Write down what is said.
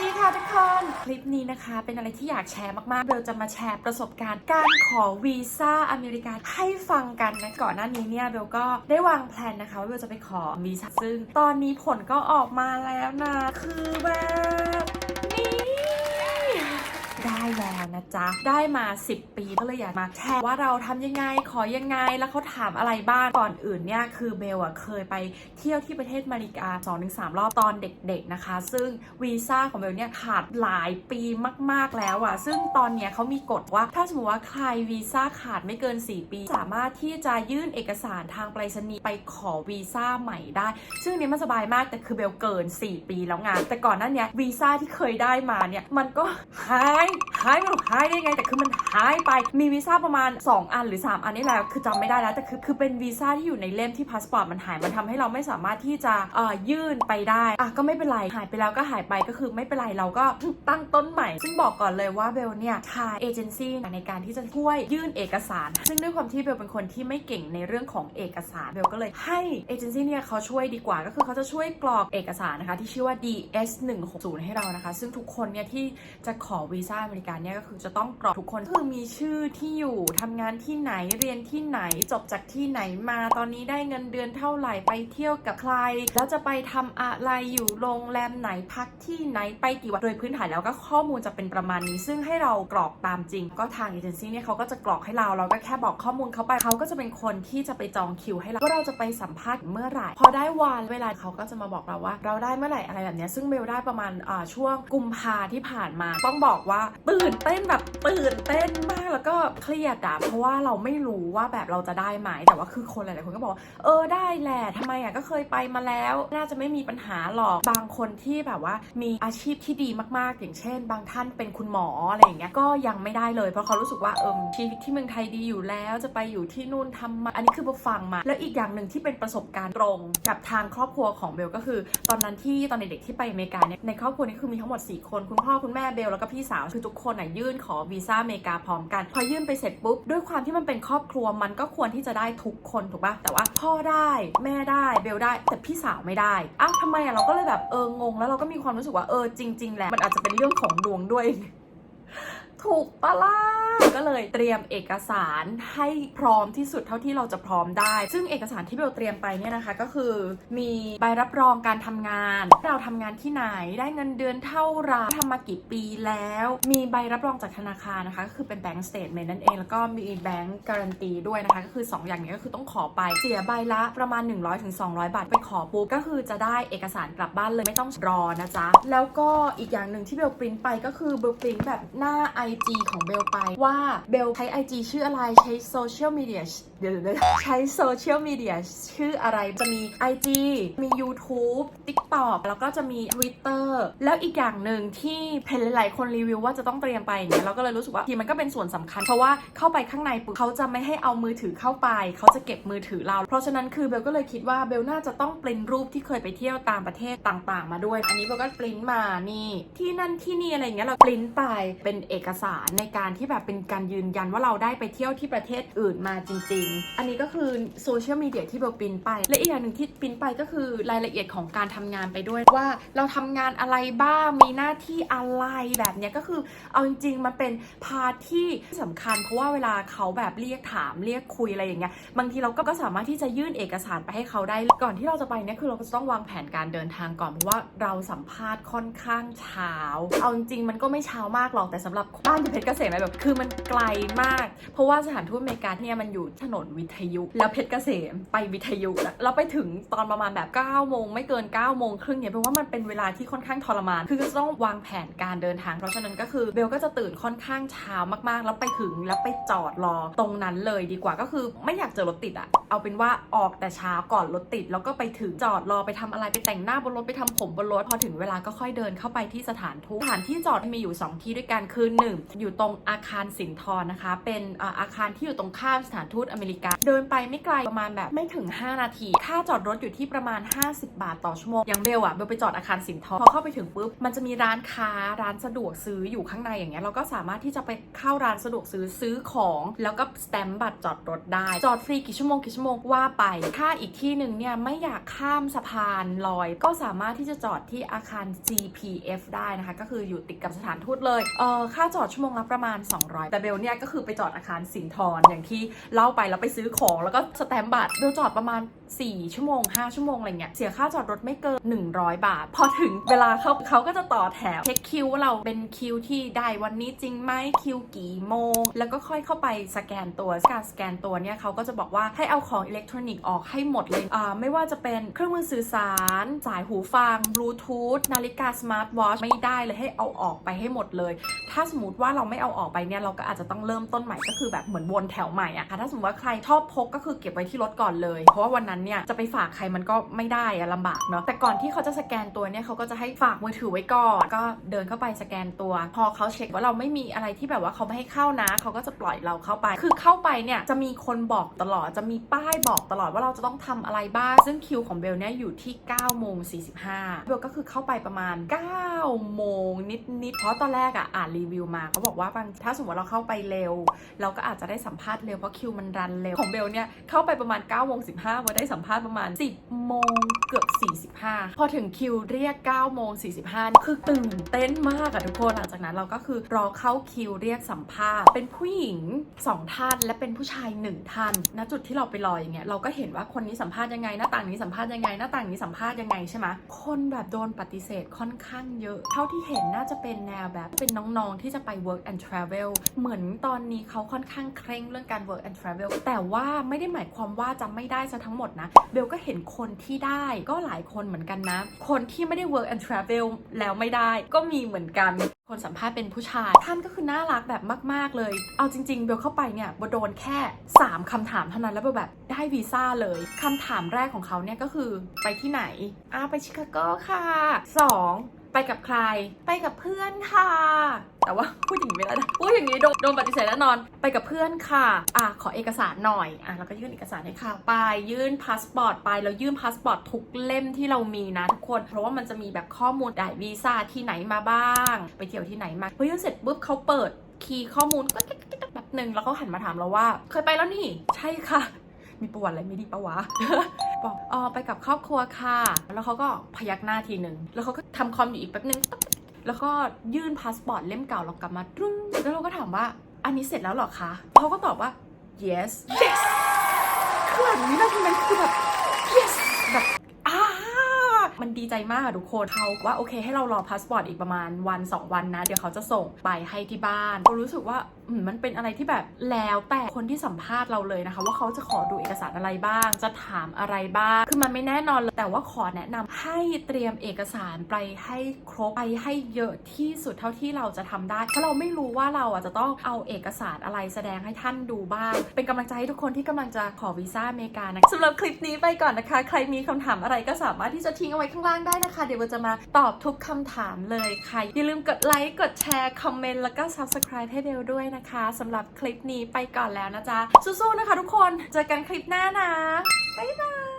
ดีค่ะทุกคน คลิปนี้นะคะเป็นอะไรที่อยากแชร์มากๆเบลจะมาแชร์ประสบการณ์การขอวีซ่าอเมริกาให้ฟังกันนะก่อนหน้านี้เนี่ยเบลก็ได้วางแผนนะคะว่าเบลจะไปขอวีซ่าซึ่ง ตอนนี้ผลก็ออกมาแล้วนะ คือแบบนี่ได้แล้วนะจ๊ะ ได้มา 10 ปีก็เลยอยากมาแชร์ว่าเราทำยังไง ขอยังไง แล้วเขา ถามอะไรบ้างก่อนอื่นเนี่ยคือเบลอะเคยไปเที่ยวที่ประเทศมาริกา2-3รอบตอนเด็กๆนะคะ ซึ่งวีซ่าของเบลเนี่ยขาดหลายปีมาก ๆแล้วอะซึ่งตอนเนี้ยเขามีกฎว่าถ้าสมมติว่าใครวีซ่าขาดไม่เกิน 4 ปี สามารถที่จะยื่นเอกสารทางไปรษณีย์ไปขอวีซ่าใหม่ได้ ซึ่งอันนี้มันสบายมากแต่คือเบลเกิน 4 ปีแล้วงาน แต่ก่อนหน้าเนี้ยวีซ่าที่เคยได้มาเนี่ยมันก็หายหายไมันหายได้ไง แต่คือมันหายไปมีวีซ่าประมาณ 2 อันหรือ 3 อันนี่แหละคือจำไม่ได้แล้วแต่คือคือเป็นวีซ่าที่อยู่ในเล่มที่พาสปอร์ตมันหายมันทำให้เราไม่สามารถที่จะเอ่อยื่นไปได้อะก็ไม่เป็นไรหายไปแล้วก็หายไปก็คือไม่เป็นไรเราก็ตั้งต้นใหม่ ซึ่งบอกก่อนเลยว่าเบลเนี่ยทายเอเจนซี่ในการที่จะช่วยยื่นเอกสาร ซึ่งด้วยความที่เบลเป็นคนที่ไม่เก่งในเรื่องของเอกสารเบลก็เลยให้เอเจนซี่เนี่ยเขาช่วยดีกว่าก็คือเขาจะช่วยกรอกเอกสารนะคะที่ชื่อว่า DS 160ให้เรานะคะ ซึ่งทุกคนเนี่ยที่จะขอวีซ่าอเมริกาเนี่ยก็คือจะต้องกรอกทุกคนคือมีชื่อที่อยู่ทำงานที่ไหนเรียนที่ไหนจบจากที่ไหนมาตอนนี้ได้เงินเดือนเท่าไหร่ไปเที่ยวกับใคร แล้วจะไปทำอะไรอยู่โรงแรมไหนพักที่ไหนไปกี่วันโดยพื้นฐานแล้วก็ข้อมูลจะเป็นประมาณนี้ ซึ่งให้เรากรอกตามจริง ก็ทางเอเจนซี่เนี่ยเขาก็จะกรอกให้เราเราก็แค่บอกข้อมูลเขาไปเขาก็จะเป็นคนที่จะไปจองคิวให้เราว่าเราจะไปสัมภาษณ์เมื่อไหร่ พอได้วันเวลาเขาก็จะมาบอกเราว่า เราได้เมื่อไหร่อะไรแบบนี้ซึ่งเบลได้ประมาณอ่าช่วงกุมภาที่ผ่านมา ต้องบอกว่าตื่นเต้นแบบตื่นเต้นมากแล้วก็เครียดอะเพราะว่าเราไม่รู้ว่าแบบเราจะได้ไหมแต่ว่าคือคนหลายๆคนก็บอกว่าเออได้แหละทำไมอะก็เคยไปมาแล้ว น่าจะไม่มีปัญหาหรอกบางคนที่แบบว่ามีอาชีพที่ดีมากๆ อย่างเช่น บางท่านเป็นคุณหมออะไรอย่างเงี้ยก็ยังไม่ได้เลยเพราะเขารู้สึกว่าเออชีวิตที่เมืองไทยดีอยู่แล้วจะไปอยู่ที่นู่นทำมาอันนี้คือเบลฟังมา แล้วอีกอย่างหนึ่งที่เป็นประสบการณ์ตรงกับทางครอบครัวของเบลก็คือ ตอนนั้นที่ตอนเด็กๆที่ไปอเมริกาเนี่ยในครอบครัวนี้คือมีทั้งหมด 4 คน คุณพ่อคุณแม่เบลแล้วก็พี่สาวคือทุกคนอะยื่นขอวีซ่าอเมริกาพร้อมกัน พอยื่นไปเสร็จปุ๊บ ด้วยความที่มันเป็นครอบครัวมันก็ควรที่จะได้ทุกคนถูกปะแต่ว่าพ่อได้แม่ได้เบลได้ แต่พี่สาวไม่ได้อ้าวทำไมอะเราก็เลยแบบเอองงแล้วเราก็มีความรู้สึกว่าเออจริง ๆ แล้วมันอาจจะเป็นเรื่องของดวงด้วย ถูกปะล่ะ ก็เลยเตรียมเอกสารให้พร้อมที่สุดเท่าที่เราจะพร้อมได้ ซึ่งเอกสารที่เบลเตรียมไปเนี่ยนะคะ ก็คือมีใบรับรองการทำงาน เราทำงานที่ไหนได้เงินเดือนเท่าไหร่ทำมากี่ปีแล้ว มีใบรับรองจากธนาคารนะคะก็คือเป็นแบงก์สเตทเมนต์นั่นเองแล้วก็มีแบงก์การันตีด้วยนะคะ ก็คือ 2 อย่างนี้ก็คือต้องขอไปเสียใบละประมาณ 100-200 บาท ไปขอปุ๊บก็คือจะได้เอกสารกลับบ้านเลยไม่ต้องรอนะจ๊ะแล้วก็อีกอย่างหนึ่งที่เบลปริ้นไปก็คือเบลปริ้นแบบหน้า IG ของเบลไปว่าเบลใช้ IG ชื่ออะไรใช้โซเชียลมีเดียเดี๋ยวๆใช้โซเชียลมีเดียชื่ออะไรจะมี IG มี YouTube TikTok แล้วก็จะมี Twitter แล้วอีกอย่างหนึ่งที่เพนหลายคนรีวิวว่าจะต้องเตรียมไปอย่างเงี้ยเราก็เลยรู้สึกว่าทีมันก็เป็นส่วนสำคัญ เพราะว่าเข้าไปข้างในปุ๊บเขาจะไม่ให้เอามือถือเข้าไป เขาจะเก็บมือถือเรา เพราะฉะนั้นคือเบลก็เลยคิดว่าเบลน่าจะต้องปริ้นรูปที่เคยไปเที่ยวตามประเทศต่างๆ มาด้วย อันนี้เบลก็ปริ้นมานี่ที่นั่นที่นี่อะไรเงี้ยเราปริ้นไปเป็นเอกสารในการที่แบบเป็นการยืนยันว่าเราได้ไปเที่ยวที่ประเทศอื่นมาจริง ๆ อันนี้ก็คือโซเชียลมีเดียที่เบลปินไป และอีกอย่างหนึ่งที่ปินไปก็คือรายละเอียดของการทำงานไปด้วยว่าเราทำงานอะไรบ้างมีหน้าที่อะไรแบบเนี้ยก็คือเอาจริงๆมันเป็นพาร์ทที่สำคัญ เพราะว่าเวลาเขาแบบเรียกถามเรียกคุยอะไรอย่างเงี้ยบางทีเราก็ก็สามารถที่จะยื่นเอกสารไปให้เขาได้ก่อนที่เราจะไปเนี่ยคือเราก็จะต้องวางแผนการเดินทางก่อนเพราะว่าเราสัมภาษณ์ค่อนข้างเช้า เอาจริงๆมันก็ไม่เช้ามากหรอกแต่สำหรับบ้านเพชรเกษมแบบคือมันไกลมาก เพราะว่าสถานทูตอเมริกาเนี่ยมันอยู่ถนนวิทยุ แล้วเพชรเกษมไปวิทยุแล้วเราไปถึงตอนประมาณแบบ9โมงไม่เกิน9โมงครึ่งเนี่ยเพราะว่ามันเป็นเวลาที่ค่อนข้างทรมาน คือจะต้องวางแผนการเดินทาง เพราะฉะนั้นก็คือเบลก็จะตื่นค่อนข้างเช้ามากๆ แล้วไปถึงแล้วไปจอดรอตรงนั้นเลยดีกว่าก็คือไม่อยากเจอรถติดอะเอาเป็นว่าออกแต่เช้าก่อนรถติด แล้วก็ไปถึงจอดรอไปทำอะไรไปแต่งหน้าบนรถไปทำผมบนรถพอถึงเวลาก็ค่อยเดินเข้าไปที่สถานทูตสถานที่จอดมีอยู่ 2 ที่ด้วยกันคือ1อยู่ตรงอาคารสินทรนะคะ เป็นอาอาคารที่อยู่ตรงข้ามสถานทูตอเมริกา เดินไปไม่ไกลประมาณแบบไม่ถึง 5 นาที ค่าจอดรถอยู่ที่ประมาณ 50 บาทต่อชั่วโมง อย่างเบลอะเบลไปจอดอาคารสินทรพอเข้าไปถึงปุ๊บ มันจะมีร้านค้าร้านสะดวกซื้ออยู่ข้างในอย่างเงี้ย เราก็สามารถที่จะไปเข้าร้านสะดวกซื้อซื้อของ แล้วก็สแตมป์บัตรจอดรถได้ จอดฟรีกี่ชั่วโมงกี่ชั่วโมงว่าไป ถ้าอีกที่หนึ่งเนี่ยไม่อยากข้ามสะพานลอย ก็สามารถที่จะจอดที่อาคาร GPF ได้นะคะ ก็คืออยู่ติดกับสถานทูตเลย เออค่าจอดชั่วโมงละประมาณ 200แต่เบลเนี่ยก็คือไปจอดอาคารสินทรอย่างที่เล่าไปแล้วไปซื้อของแล้วก็สแตมป์บัตรเบลจอดประมาณ 4 ชั่วโมง 5 ชั่วโมงอะไรเงี้ยเสียค่าจอดรถไม่เกิน 100 บาท พอถึงเวลาเขาเขาก็จะต่อแถวเช็คคิวว่าเราเป็นคิวที่ได้วันนี้จริงไหมคิวกี่โมง แล้วก็ค่อยเข้าไปสแกนตัวการสแกนตัวเนี่ยเขาก็จะบอกว่าให้เอาของอิเล็กทรอนิกส์ออกให้หมดเลยอ่าไม่ว่าจะเป็นเครื่องมือสื่อสาร สายหูฟังบลูทูธนาฬิกาสมาร์ทวอชไม่ได้เลยให้เอาออกไปให้หมดเลย ถ้าสมมติว่าเราไม่เอาออกไปเนี่ยเราก็อาจจะต้องเริ่มต้นใหม่ก็คือแบบเหมือนวนแถวใหม่อะค่ะถ้าสมมติว่าใครชอบพกก็คือเก็บไว้ที่รถก่อนเลย เพราะว่าวันนั้นเนี่ยจะไปฝากใครมันก็ไม่ได้อะลำบากเนาะแต่ก่อนที่เขาจะสแกนตัวเนี่ยเขาก็จะให้ฝากมือถือไว้ก่อนก็เดินเข้าไปสแกนตัว พอเขาเช็คว่าเราไม่มีอะไรที่แบบว่าเขาไม่ให้เข้านะ เขาก็จะปล่อยเราเข้าไป คือเข้าไปเนี่ยจะมีคนบอกตลอดจะมีป้ายบอกตลอดว่าเราจะต้องทำอะไรบ้างซึ่งคิวของเบลเนี่ยอยู่ที่9โมง45เบลก็คือเข้าไปประมาณ9โมงนิดๆเพราะตอนแรกอะอ่านรีวิวมาเขาบอกว่าบางถ้าสมมติว่าเราเข้าไปเร็ว เราก็อาจจะได้สัมภาษณ์เร็วเพราะคิวมันรันเร็ว ของเบลเนี่ยเข้าไปประมาณ9โมง15มาได้สัมภาษณ์ประมาณ 10โมงเกือบ 45 พอถึงคิวเรียก9โมง45คือตื่นเต้นมากอะทุกคนหลังจากนั้นเราก็คือรอเข้าคิวเรียกสัมภาษณ์ เป็นผู้หญิง 2 ท่านและเป็นผู้ชาย 1 ท่านณจุดที่เราไปรออย่างเงี้ยเราก็เห็นว่าคนนี้สัมภาษณ์ยังไงหน้าต่างนี้สัมภาษณ์ยังไงหน้าต่างนี้สัมภาษณ์ยังไงใช่ไหมคนแบบโดนปฏิเสธค่อนข้างเยอะ เท่าที่เห็นน่าจะเป็นแนวแบบเป็นน้องๆที่จะไป work and travel เหมือนตอนนี้เขาค่อนข้างเคร่งเรื่องการ work and travel แต่ว่าไม่ได้หมายความว่าจะไม่ได้ซะทั้งหมดนะ เบลก็เห็นคนที่ได้ก็หลายคนเหมือนกันนะ คนที่ไม่ได้ work and travel แล้วไม่ได้ก็มีเหมือนกันคนสัมภาษณ์เป็นผู้ชาย ท่านก็คือน่ารักแบบมาก ๆ เลย เอาจริง ๆ เบลเข้าไปเนี่ยบโดนแค่ 3คำถามเท่านั้นแล้วเบลแบบได้วีซ่าเลยคำถามแรกของเขาเนี่ยก็คือไปที่ไหนอ้าไปชิคาโกค่ะ 2. ไปกับใคร ไปกับเพื่อนค่ะ แต่ว่าพูดอย่างนี้ไม่ได้นะพูดอย่างนี้โดนโดนปฏิเสธแน่นอน ไปกับเพื่อนค่ะ อะขอเอกสารหน่อย อะเราก็ยื่นเอกสารให้ค่ะไปยื่นพาสปอร์ตไปแล้วยื่นพาสปอร์ตทุกเล่มที่เรามีนะทุกคน เพราะว่ามันจะมีแบบข้อมูลได้วีซ่าที่ไหนมาบ้าง ไปเที่ยวที่ไหนมาพอยื่นเสร็จปุ๊บเขาเปิดคีย์ข้อมูลก็แบบหนึ่งแล้วเขาหันมาถามเราว่า เคยไปแล้วนี่ ใช่ค่ะ มีประวัติอะไรไม่ดีปะวะบอกอ๋อไปกับครอบครัวค่ะ แล้วเขาก็พยักหน้าทีหนึ่งแล้วเขาก็ทำคอมอยู่อีกแป๊บนึง แล้วก็ยื่นพาสปอร์ตเล่มเก่าเรากลับมาตรุ้งแล้วเราก็ถามว่าอันนี้เสร็จแล้วเหรอคะเขาก็ตอบว่า yes yes คือแบบวินาทีนั้นคือแบบ yes แบบอ้ามันดีใจมากอะทุกคนเขาว่าโอเคให้เรารอพาสปอร์ตอีกประมาณวัน 2 วันนะ เดี๋ยวเขาจะส่งไปให้ที่บ้านเรารู้สึกว่าอืมันเป็นอะไรที่แบบแล้วแต่คนที่สัมภาษณ์เราเลยนะคะ ว่าเขาจะขอดูเอกสารอะไรบ้าง จะถามอะไรบ้าง คือมันไม่แน่นอนเลยแต่ว่าขอแนะนำให้เตรียมเอกสารไปให้ครบไปให้เยอะที่สุดเท่าที่เราจะทำได้เพราะเราไม่รู้ว่าเราอะจะต้องเอาเอกสารอะไรแสดงให้ท่านดูบ้าง เป็นกำลังใจให้ทุกคนที่กำลังจะขอวีซ่าอเมริกานะสำหรับคลิปนี้ไปก่อนนะคะ ใครมีคำถามอะไรก็สามารถที่จะทิ้งเอาไว้ข้างล่างได้นะคะ เดี๋ยวเราจะมาตอบทุกคำถามเลยค่ะอย่าลืมกดไลค์กดแชร์คอมเมนต์แล้วก็ subscribe ให้เบลด้วยนะนะคะสำหรับคลิปนี้ไปก่อนแล้วนะจ๊ะสู้ๆนะคะทุกคนเจอกันคลิปหน้านะบ๊ายบาย